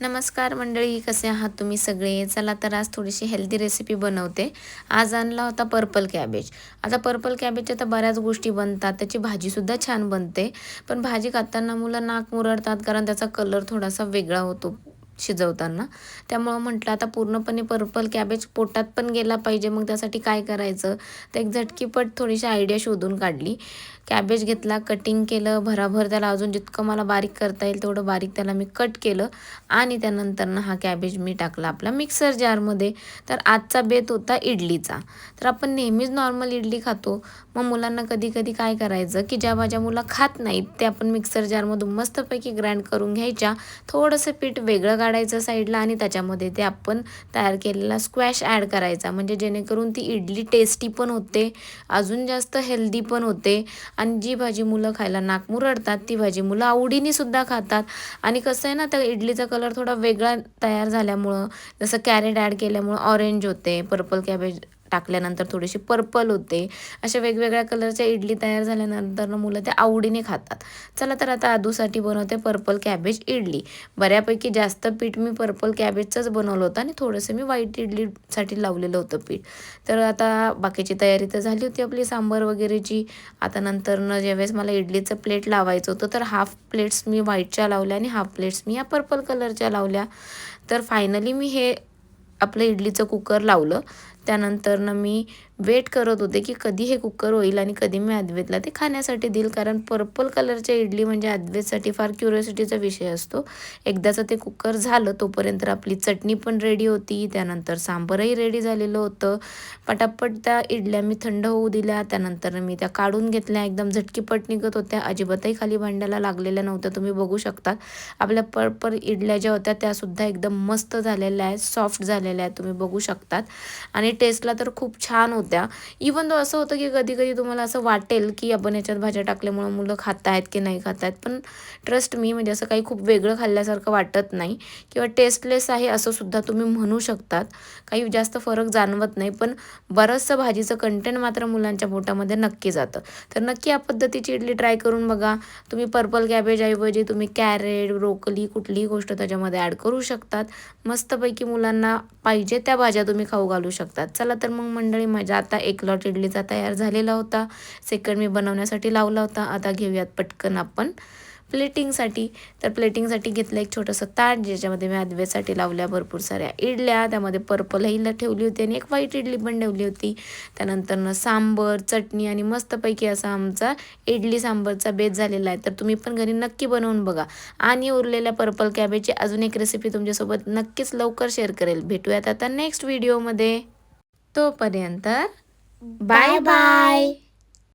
नमस्कार मंडळी कसे आहात तुम्ही सगळे? चला तर आज थोडीशी हेल्दी रेसिपी बनवते. आज आणला होता पर्पल कॅबेज आता पर्पल कॅबेजच्या तर बऱ्याच गोष्टी बनतात. त्याची भाजीसुद्धा छान बनते. पण भाजी खाताना मुलं नाक मुरडतात कारण त्याचा कलर थोडासा वेगळा होतो. शिजवताना. त्यामुळं म्हटलं आता पूर्णपणे पर्पल कॅबेज पोटात पण गेला पाहिजे मग त्यासाठी काय करायचं? तर एक झटकीपट थोडीशी आयडिया शोधून काढली. कॅबेज घेतला कटिंग केलं भराभर त्याला अजून जितकं मला बारीक करता येईल तेवढं बारीक त्याला मी कट केलं आणि त्यानंतरनं हा कॅबेज मी टाकला आपला मिक्सर जारमध्ये तर आजचा बेत होता इडलीचा. तर आपण नेहमीच नॉर्मल इडली खातो. मग मुलांना कधी कधी काय करायचं की ज्या भाज्या मुलं खात नाहीत ते आपण मिक्सर जारमधून मस्तपैकी ग्राइंड करून घ्यायच्या. थोडंसं पीठ वेगळं काढायचं साईडला आणि त्याच्यामध्ये ते आपण तयार केलेला स्क्वॅश ॲड करायचा. म्हणजे जेणेकरून ती इडली टेस्टी पण होते अजून जास्त हेल्दी पण होते आणि जी भाजी मुलं खायला नाक मुरडतात ती भाजी मुलं आवडीने सुद्धा खातात. आणि कसं आहे ना त्या इडलीचा कलर थोडा वेगळा तयार झाल्यामुळं जसं कॅरेट ॲड केल्यामुळं ऑरेंज होते पर्पल कॅबेज टाकल्यानंतर थोडीशी पर्पल होते. अशा वेगवेगळ्या कलरच्या इडली तयार झाल्यानंतर मुलं ते आवडीने खातात. चला तर आता आदूसाठी बनवते पर्पल कॅबेज इडली. बऱ्यापैकी जास्त पीठ मी पर्पल कॅबेजचंच बनवलं होतं आणि थोडंसं मी व्हाईट इडलीसाठी लावलेलं होतं पीठ. तर आता बाकीची तयारी तर झाली होती आपली सांबर वगैरेची. आता नंतरनं ज्यावेळेस मला इडलीचं प्लेट लावायचं होतं तर हाफ प्लेट्स मी व्हाईटच्या लावल्या आणि हाफ प्लेट्स मी या पर्पल कलरच्या लावल्या. तर फायनली मी हे आपलं इडलीचं कुकर लावलं. त्यानंतरनं मी वेट करत होते की कधी हे कुकर होईल आणि कधी मी अद्वेतला ते खाण्यासाठी देईल. कारण पर्पल कलरच्या इडली म्हणजे अद्वेतसाठी फार क्युरियोसिटीचा विषय असतो. एकदाचं ते कुकर झालं तोपर्यंत आपली चटणी पण रेडी होती. त्यानंतर सांबरही रेडी झालेलं होतं. पटापट त्या इडल्या मी थंड होऊ दिल्या. त्यानंतर मी त्या काढून घेतल्या. एकदम झटकीपट निघत होत्या. अजिबातही खाली भांड्याला लागलेल्या नव्हत्या. तुम्ही बघू शकता. आपल्या पर्पल इडल्या ज्या होत्या त्यासुद्धा एकदम मस्त झालेल्या आहेत. सॉफ्ट झालेल्या आहेत. तुम्ही बघू शकतात. आणि टेस्टला तर खूप छान होत्या. इवन तो असं होतं की कधी कधी तुम्हाला असं वाटेल की आपण याच्यात भाज्या टाकल्यामुळं मुलं खात आहेत की नाही खात आहेत पण ट्रस्ट मी म्हणजे असं काही खूप वेगळं खाल्ल्यासारखं वाटत नाही. किंवा टेस्टलेस आहे असं सुद्धा तुम्ही म्हणू शकतात. काही जास्त फरक जाणवत नाही पण बरंचसं भाजीचं कंटेंट मात्र मुलांच्या पोटामध्ये नक्की जातं. तर नक्की या पद्धतीची इडली ट्राय करून बघा. तुम्ही पर्पल कॅबेज ऐवजी तुम्ही कॅरेट ब्रोकली कुठलीही गोष्ट त्याच्यामध्ये ॲड करू शकतात. मस्तपैकी मुलांना पाहिजे त्या भाज्या तुम्ही खाऊ घालू शकतात. चला तर मग मंडळी माझ्या आता एक लॉट इडलीचा तयार झालेला होता. सेकंड मी बनवण्यासाठी लावला होता. आता घेऊयात पटकन आपण प्लेटिंगसाठी तर प्लेटिंगसाठी घेतलं एक छोटंसं ताट ज्याच्यामध्ये मी आदवेसाठी लावल्या भरपूर साऱ्या इडल्या. त्यामध्ये पर्पल हिला ठेवली होती आणि एक व्हाईट इडली पण ठेवली होती. त्यानंतरनं सांबर चटणी आणि मस्तपैकी असा आमचा इडली सांबरचा बेत झालेला आहे. तर तुम्ही पण घरी नक्की बनवून बघा. आणि उरलेल्या पर्पल कॅबेजची अजून एक रेसिपी तुमच्यासोबत नक्कीच लवकर शेअर करेल. भेटूयात आता नेक्स्ट व्हिडिओमध्ये तोपर्यंत बाय बाय.